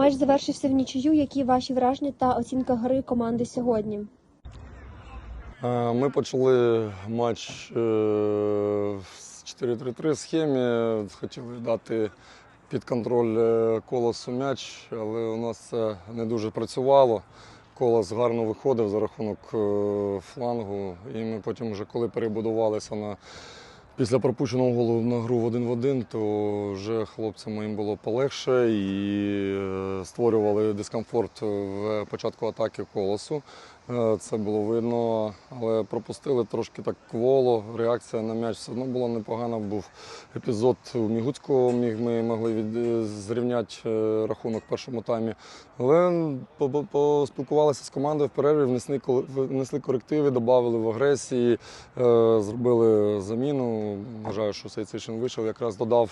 Матч завершився в нічию. Які ваші враження та оцінка гри команди сьогодні? Е, Ми почали матч е, в 4-3-3 схемі. Хотіли дати під контроль е, колосу м'яч, але у нас це не дуже працювало. Колос гарно виходив за рахунок флангу. І ми потім, вже коли перебудувалися на після пропущеного голу на гру в один в один, то вже хлопцям їм було полегше і е, створювали дискомфорт в початку атаки колосу. Е, Це було видно, але пропустили трошки так кволо. Реакція на м'яч все одно була непогана. Був епізод у Мігуцького, міг ми могли від, е, зрівняти е, рахунок в першому таймі. Але по- по- поспілкувалися з командою в перерві, внесли, внесли корективи, додали в агресії, зробили заміну. Вважаю, що Сейцишин вийшов, якраз додав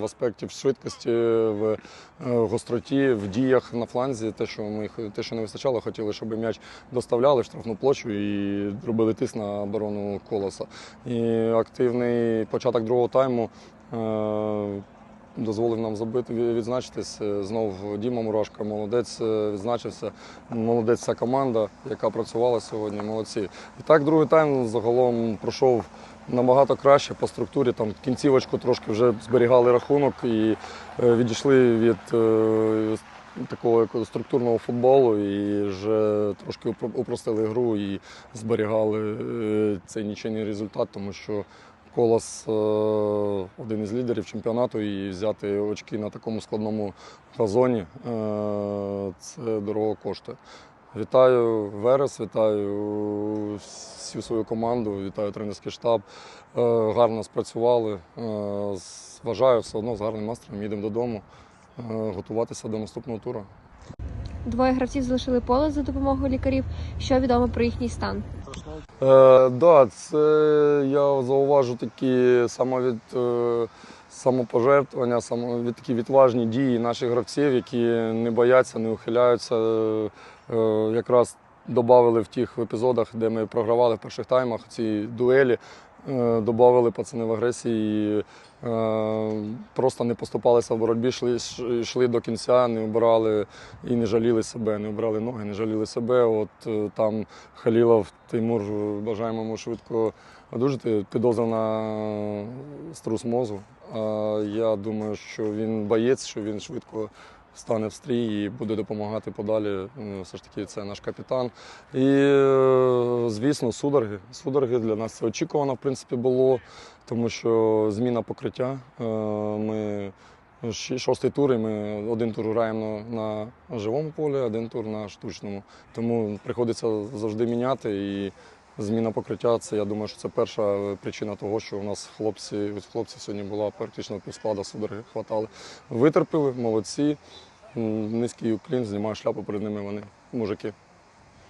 в аспекті в швидкості, в гостроті, в діях на фланзі. Те, що ми те, що не вистачало, хотіли, щоб м'яч доставляли в штрафну площу і робили тиск на оборону колоса. І активний початок другого тайму. е, Дозволив нам забити відзначитись. Е, Знов Діма Мурашко, молодець е, відзначився. Молодець вся команда, яка працювала сьогодні. Молодці. І так, другий тайм загалом пройшов набагато краще по структурі. Там кінцівочку трошки вже зберігали рахунок і відійшли від такого структурного футболу і вже трошки упро- упростили гру і зберігали е, цей нічийний результат, тому що Колос е, один із лідерів чемпіонату і взяти очки на такому складному газоні е, це дорого коштує. Вітаю Верес, вітаю всю свою команду, вітаю тренерський штаб. Гарно спрацювали. Вважаю, все одно з гарним настроєм їдемо додому готуватися до наступного туру. Двоє гравців залишили поле за допомогою лікарів. Що відомо про їхній стан? Е, да, це я зауважу такі самовід, е, самопожертвування, само, від, такі відважні дії наших гравців, які не бояться, не ухиляються. Е, е, якраз додали в тих епізодах, де ми програвали в перших таймах ці дуелі. Е, Додали пацани в агресії, і, е, просто не поступалися в боротьбі, йшли, йшли до кінця, не обирали і не жаліли себе, не обирали ноги, не жаліли себе. От е, там Халілов Тимур, бажаємо йому швидко одужати. Підозра на струс мозу. Я думаю, що він боєць, що він швидко стане в стрій і буде допомагати подалі. Е, Все ж таки, це наш капітан. І, е, звісно, судороги. Судороги для нас це очікувано, в принципі, було, тому що зміна покриття. Е, Ми Шостий тур, і ми один тур граємо на живому полі, один тур на штучному. Тому приходиться завжди міняти. І зміна покриття це я думаю, що це перша причина того, що у нас хлопці, від хлопців сьогодні була практично півскладу судороги хватали. Витерпіли, молодці. Низький уклін, знімаю шляпу перед ними вони, мужики.